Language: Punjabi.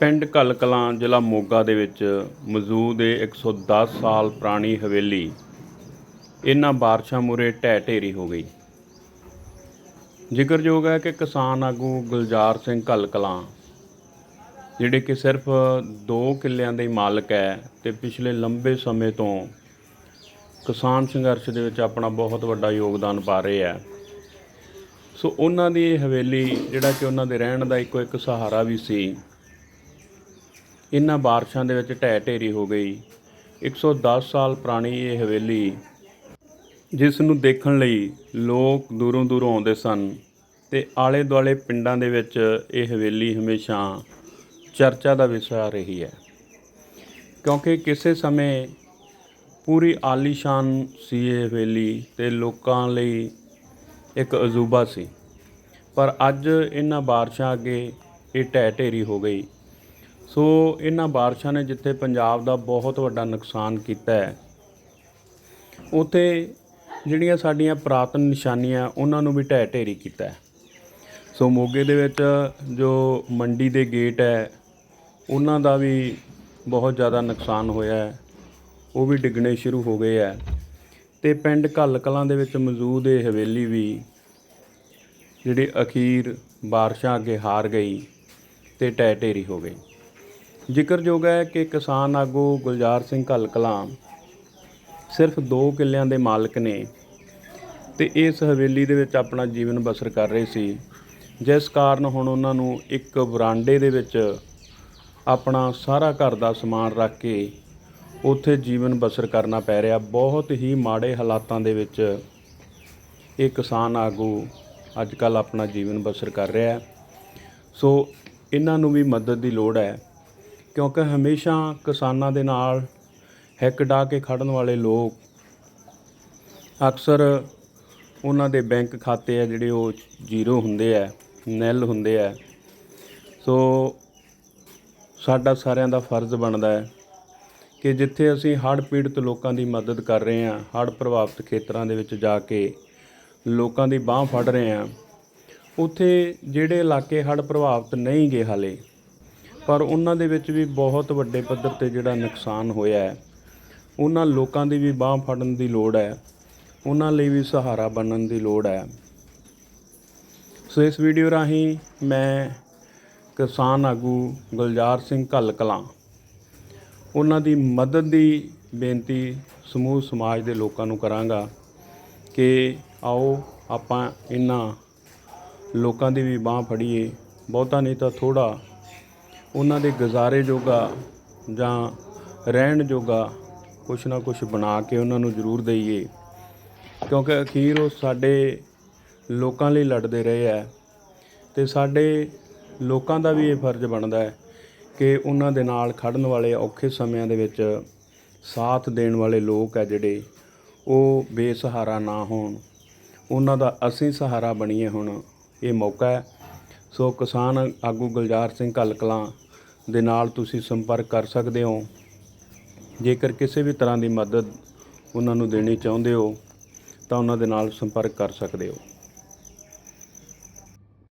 ਪਿੰਡ ਕਲਕਲਾਂ, ਜ਼ਿਲ੍ਹਾ ਮੋਗਾ ਦੇ ਵਿੱਚ ਮੌਜੂਦ ਇਹ 110 ਸਾਲ ਪੁਰਾਣੀ ਹਵੇਲੀ। ਇਹਨਾਂ ਬਾਰਿਸ਼ਾਂ ਮੂਹਰੇ ਢਹਿ ਢੇਰੀ ਹੋ ਗਈ। ਜ਼ਿਕਰਯੋਗ ਹੈ ਕਿ ਕਿਸਾਨ ਆਗੂ ਗੁਲਜ਼ਾਰ ਸਿੰਘ ਘੱਲ ਕਲਾਂ ਜਿਹੜੇ ਕਿ ਸਿਰਫ 2 ਕਿੱਲਿਆਂ ਦੇ ਮਾਲਕ ਹੈ ਤੇ ਪਿਛਲੇ ਲੰਬੇ ਸਮੇਂ ਤੋਂ ਕਿਸਾਨ ਸੰਘਰਸ਼ ਦੇ ਵਿੱਚ ਆਪਣਾ ਬਹੁਤ ਵੱਡਾ ਯੋਗਦਾਨ ਪਾ ਰਹੇ ਹੈ। ਸੋ ਉਹਨਾਂ ਦੀ ਇਹ ਹਵੇਲੀ, ਜਿਹੜਾ ਕਿ ਉਹਨਾਂ ਦੇ ਰਹਿਣ ਦਾ ਇੱਕੋ ਇੱਕ ਸਹਾਰਾ ਵੀ ਸੀ ਇਹਨਾਂ ਬਾਰਿਸ਼ਾਂ ਦੇ ਵਿੱਚ ਢਹਿ ਢੇਰੀ ਹੋ ਗਈ। 110 ਸਾਲ ਪੁਰਾਣੀ ਇਹ ਹਵੇਲੀ, ਜਿਸ ਨੂੰ ਦੇਖਣ ਲਈ ਲੋਕ ਦੂਰੋਂ ਦੂਰੋਂ ਆਉਂਦੇ ਸਨ ਤੇ ਆਲੇ ਦੁਆਲੇ ਪਿੰਡਾਂ ਦੇ ਵਿੱਚ ਇਹ ਹਵੇਲੀ ਹਮੇਸ਼ਾ ਚਰਚਾ ਦਾ ਵਿਸ਼ਾ ਰਹੀ ਹੈ। ਕਿਉਂਕਿ ਕਿਸੇ ਸਮੇਂ ਪੂਰੀ ਆਲੀਸ਼ਾਨ ਸੀ ਇਹ ਹਵੇਲੀ ਤੇ ਲੋਕਾਂ ਲਈ ਇੱਕ ਅਜੂਬਾ ਸੀ। ਪਰ ਅੱਜ ਇਹਨਾਂ ਬਾਰਿਸ਼ਾਂ ਅੱਗੇ ਇਹ ਢਹਿ ਢੇਰੀ ਹੋ ਗਈ। ਸੋ ਇਹਨਾਂ ਬਾਰਿਸ਼ਾਂ ਨੇ ਜਿੱਥੇ ਪੰਜਾਬ ਦਾ ਬਹੁਤ ਵੱਡਾ ਨੁਕਸਾਨ ਕੀਤਾ ਹੈ, ਉਥੇ ਜਿਹੜੀਆਂ ਸਾਡੀਆਂ ਪੁਰਾਤਨ ਨਿਸ਼ਾਨੀਆਂ, ਉਹਨਾਂ ਨੂੰ ਵੀ ਢਹਿ ਢੇਰੀ ਕੀਤਾ ਹੈ। ਸੋ ਮੋਗੇ ਦੇ ਵਿੱਚ ਜੋ ਮੰਡੀ ਦੇ ਗੇਟ ਹੈ, ਉਹਨਾਂ ਦਾ ਵੀ ਬਹੁਤ ਜ਼ਿਆਦਾ ਨੁਕਸਾਨ ਹੋਇਆ ਹੈ। ਉਹ ਵੀ ਡਿੱਗਣੇ ਸ਼ੁਰੂ ਹੋ ਗਏ ਹੈ ਤੇ ਪਿੰਡ ਘੱਲ ਕਲਾਂ ਦੇ ਵਿੱਚ ਮੌਜੂਦ ਇਹ ਹਵੇਲੀ ਵੀ, ਜਿਹੜੀ ਅਖੀਰ ਬਾਰਿਸ਼ਾਂ ਅੱਗੇ ਹਾਰ ਗਈ ਤੇ ਢਹਿ ਢੇਰੀ ਹੋ ਗਈ। ਜ਼ਿਕਰਯੋਗ ਹੈ ਕਿ ਕਿਸਾਨ ਆਗੂ ਗੁਲਜ਼ਾਰ ਸਿੰਘ ਘੱਲ ਕਲਾਂ ਸਿਰਫ 2 ਕਿੱਲਿਆਂ ਦੇ ਮਾਲਕ ਨੇ ਤੇ ਇਸ ਹਵੇਲੀ ਦੇ ਵਿੱਚ ਆਪਣਾ ਜੀਵਨ ਬਸਰ ਕਰ ਰਹੇ ਸੀ, ਜਿਸ ਕਾਰਨ ਹੁਣ ਉਹਨਾਂ ਨੂੰ ਇੱਕ ਵਰਾਂਡੇ ਦੇ ਵਿੱਚ ਆਪਣਾ ਸਾਰਾ ਘਰ ਦਾ ਸਮਾਨ ਰੱਖ ਕੇ ਉੱਥੇ ਜੀਵਨ ਬਸਰ ਕਰਨਾ ਪੈ ਰਿਹਾ। ਬਹੁਤ ਹੀ ਮਾੜੇ ਹਾਲਾਤਾਂ ਦੇ ਵਿੱਚ ਇਹ ਕਿਸਾਨ ਆਗੂ ਅੱਜ ਕੱਲ ਆਪਣਾ ਜੀਵਨ ਬਸਰ ਕਰ ਰਿਹਾ ਸੋ ਇਹਨਾਂ ਨੂੰ ਵੀ ਮਦਦ ਦੀ ਲੋੜ ਹੈ। ਕਿਉਂਕਿ ਹਮੇਸ਼ਾ ਕਿਸਾਨਾਂ ਦੇ ਨਾਲ ਹਿੱਕ ਡਾ ਕੇ ਖੜਨ ਵਾਲੇ ਲੋਕ ਅਕਸਰ ਉਹਨਾਂ ਦੇ ਬੈਂਕ ਖਾਤੇ ਆ ਜਿਹੜੇ ਉਹ ਜ਼ੀਰੋ ਹੁੰਦੇ ਆ, ਨਿਲ ਹੁੰਦੇ ਆ। ਸੋ ਸਾਡਾ ਸਾਰਿਆਂ ਦਾ ਫਰਜ਼ ਬਣਦਾ ਹੈ ਕਿ ਜਿੱਥੇ ਅਸੀਂ ਹੜ੍ਹ ਪੀੜਤ ਲੋਕਾਂ ਦੀ ਮਦਦ ਕਰ ਰਹੇ ਹਾਂ, ਹੜ੍ਹ ਪ੍ਰਭਾਵਿਤ ਖੇਤਰਾਂ ਦੇ ਵਿੱਚ ਜਾ ਕੇ ਲੋਕਾਂ ਦੀ ਬਾਹ ਫੜ ਰਹੇ ਹਾਂ, ਉੱਥੇ ਜਿਹੜੇ ਇਲਾਕੇ ਹੜ੍ਹ ਪ੍ਰਭਾਵਿਤ ਨਹੀਂ ਗਏ ਹਾਲੇ ਪਰ ਉਹਨਾਂ ਦੇ ਵਿੱਚ ਵੀ ਬਹੁਤ ਵੱਡੇ ਪੱਧਰ ਤੇ ਜਿਹੜਾ ਨੁਕਸਾਨ ਹੋਇਆ ਹੈ। ਉਹਨਾਂ ਲੋਕਾਂ ਦੀ ਵੀ ਬਾਹ ਫੜਨ ਦੀ ਲੋੜ ਹੈ। ਉਹਨਾਂ ਲਈ ਵੀ ਸਹਾਰਾ ਬਣਨ ਦੀ ਲੋੜ ਹੈ। ਸੋ ਇਸ ਵੀਡੀਓ ਰਾਹੀਂ ਮੈਂ ਕਿਸਾਨ ਆਗੂ ਗੁਲਜ਼ਾਰ ਸਿੰਘ ਘੱਲ ਕਲਾਂ ਉਹਨਾਂ ਦੀ ਮਦਦ ਦੀ ਬੇਨਤੀ ਸਮੂਹ ਸਮਾਜ ਦੇ ਲੋਕਾਂ ਨੂੰ ਕਰਾਂਗਾ ਕਿ ਆਓ ਆਪਾਂ ਇਹਨਾਂ ਲੋਕਾਂ ਦੀ ਵੀ ਬਾਹ ਫੜੀਏ। ਬਹੁਤਾ ਨਹੀਂ ਤਾਂ ਥੋੜਾ ਉਹਨਾਂ ਦੇ ਗੁਜ਼ਾਰੇ ਜੋਗਾ ਜਾਂ ਰਹਿਣ ਜੋਗਾ ਕੁਛ ਨਾ ਕੁਛ ਬਣਾ ਕੇ ਉਹਨਾਂ ਨੂੰ ਜ਼ਰੂਰ ਦਈਏ। ਕਿਉਂਕਿ ਅਖੀਰ ਉਹ ਸਾਡੇ ਲੋਕਾਂ ਲਈ ਲੜਦੇ ਰਹੇ ਹੈ ਤੇ ਸਾਡੇ ਲੋਕਾਂ ਦਾ ਵੀ ਇਹ ਫਰਜ਼ ਬਣਦਾ ਹੈ ਕਿ ਉਹਨਾਂ ਦੇ ਨਾਲ ਖੜਨ ਵਾਲੇ ਔਖੇ ਸਮਿਆਂ ਦੇ ਵਿੱਚ ਸਾਥ ਦੇਣ ਵਾਲੇ ਲੋਕ ਹੈ ਜਿਹੜੇ, ਉਹ ਬੇਸਹਾਰਾ ਨਾ ਹੋਣ। ਉਹਨਾਂ ਦਾ ਅਸੀਂ ਸਹਾਰਾ ਬਣੀਏ ਹੁਣ, ਇਹ ਮੌਕਾ ਹੈ। ਸੋ ਕਿਸਾਨ ਆਗੂ ਗੁਲਜ਼ਾਰ ਸਿੰਘ ਘੱਲ ਦੇ ਨਾਲ ਤੁਸੀਂ ਸੰਪਰਕ ਕਰ ਸਕਦੇ ਹੋ। ਜੇਕਰ ਕਿਸੇ ਵੀ ਤਰ੍ਹਾਂ ਦੀ ਮਦਦ ਉਹਨਾਂ ਨੂੰ ਦੇਣੀ ਚਾਹੁੰਦੇ ਹੋ, ਤਾਂ ਉਹਨਾਂ ਦੇ ਨਾਲ ਸੰਪਰਕ ਕਰ ਸਕਦੇ ਹੋ।